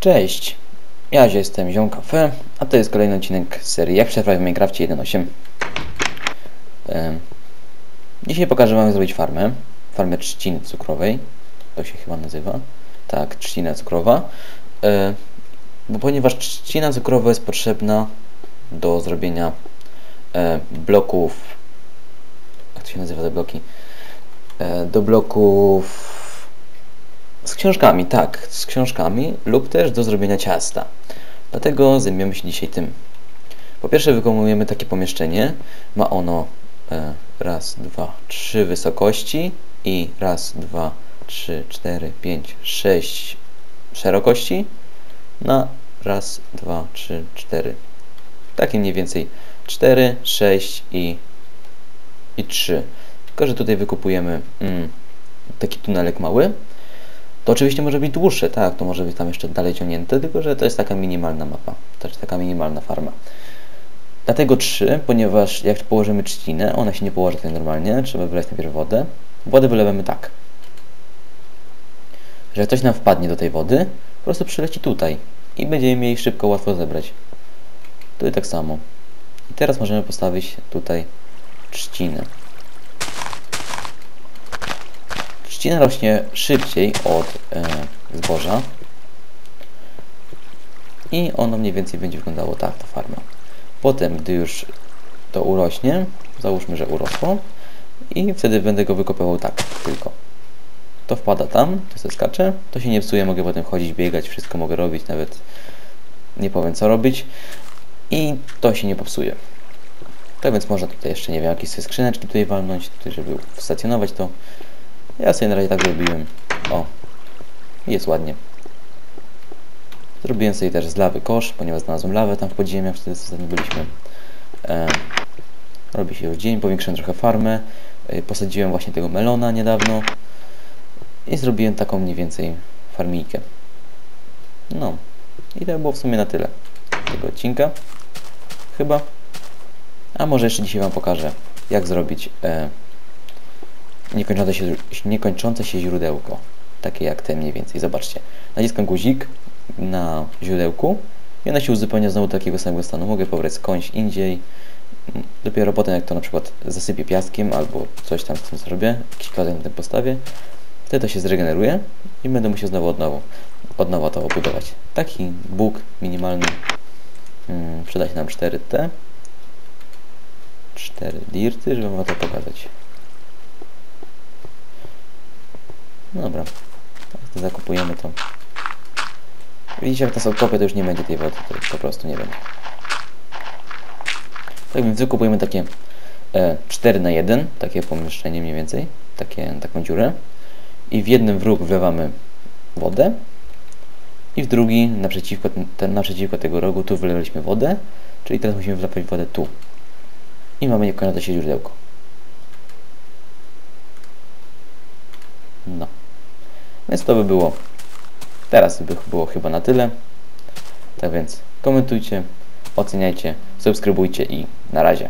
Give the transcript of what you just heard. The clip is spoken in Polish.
Cześć, ja jestem Ziom Cafe, a to jest kolejny odcinek serii Jak przetrwać w Minecrafcie 1.8 Em, Dzisiaj pokażę wam jak zrobić farmę, farmę trzciny cukrowej, to się chyba nazywa, tak, trzcina cukrowa, E, bo ponieważ trzcina cukrowa jest potrzebna do zrobienia e, bloków, jak to się nazywa te bloki, E, do bloków z książkami, tak, z książkami lub też do zrobienia ciasta. Dlatego zajmiemy się dzisiaj tym. Po pierwsze wykonujemy takie pomieszczenie. Ma ono e, raz, dwa, trzy wysokości i raz, dwa, trzy, cztery, pięć, sześć szerokości na raz, dwa, trzy, cztery. Takie mniej więcej cztery, sześć i, i trzy. Tylko, że tutaj wykupujemy mm, taki tunelek mały. To oczywiście może być dłuższe, tak, to może być tam jeszcze dalej ciągnięte, tylko że to jest taka minimalna mapa, to jest taka minimalna farma. Dlatego 3, ponieważ jak położymy trzcinę, ona się nie położy tutaj normalnie, trzeba wylać najpierw wodę. Wodę wylewamy tak, że coś nam wpadnie do tej wody, po prostu przyleci tutaj i będziemy mieli szybko, łatwo zebrać. Tutaj tak samo. I teraz możemy postawić tutaj trzcinę. Trzcina rośnie szybciej od e, zboża i ono mniej więcej będzie wyglądało tak, ta farma. Potem, gdy już to urośnie, załóżmy, że urosło i wtedy będę go wykopywał tak, tylko. To wpada tam, to się skacze, to się nie psuje, mogę potem chodzić, biegać, wszystko mogę robić, nawet nie powiem co robić i to się nie popsuje. Tak więc można tutaj jeszcze, nie wiem, jakieś skrzyneczki tutaj walnąć, tutaj, żeby stacjonować to. Ja sobie na razie tak zrobiłem. O, jest ładnie. Zrobiłem sobie też z lawy kosz, ponieważ znalazłem lawę tam w podziemiu, jak wtedy ostatnio byliśmy. E, robi się już dzień, powiększyłem trochę farmę. E, posadziłem właśnie tego melona niedawno. I zrobiłem taką mniej więcej farmijkę. No. I to było w sumie na tyle tego odcinka. Chyba. A może jeszcze dzisiaj Wam pokażę, jak zrobić e, niekończące się, niekończące się źródełko. Takie jak te mniej więcej. Zobaczcie. Naciskam guzik na źródełku i ona się uzupełnia znowu do takiego samego stanu. Mogę pobrać skądś indziej. Dopiero potem jak to na przykład zasypię piaskiem albo coś tam z tym zrobię, jakiś kawałek na tym postawię, wtedy to się zregeneruje i będę musiał znowu od nowa, od nowa to obudować. Taki bóg minimalny hmm, przyda się nam 4T. 4 dirty, żeby wam to pokazać. No dobra. Teraz zakupujemy to. Widzicie, jak nas odkopie, to już nie będzie tej wody. To po prostu nie będzie. Tak więc wykupujemy takie e, 4 na 1 takie pomieszczenie mniej więcej, takie, taką dziurę. I w jednym wróg wlewamy wodę. I w drugi, naprzeciwko, ten, naprzeciwko tego rogu, tu wylewaliśmy wodę. Czyli teraz musimy wlewać wodę tu. I mamy niekończące się źródełko. No. Więc to by było. Teraz by było chyba na tyle. Tak więc komentujcie, oceniajcie, subskrybujcie i na razie.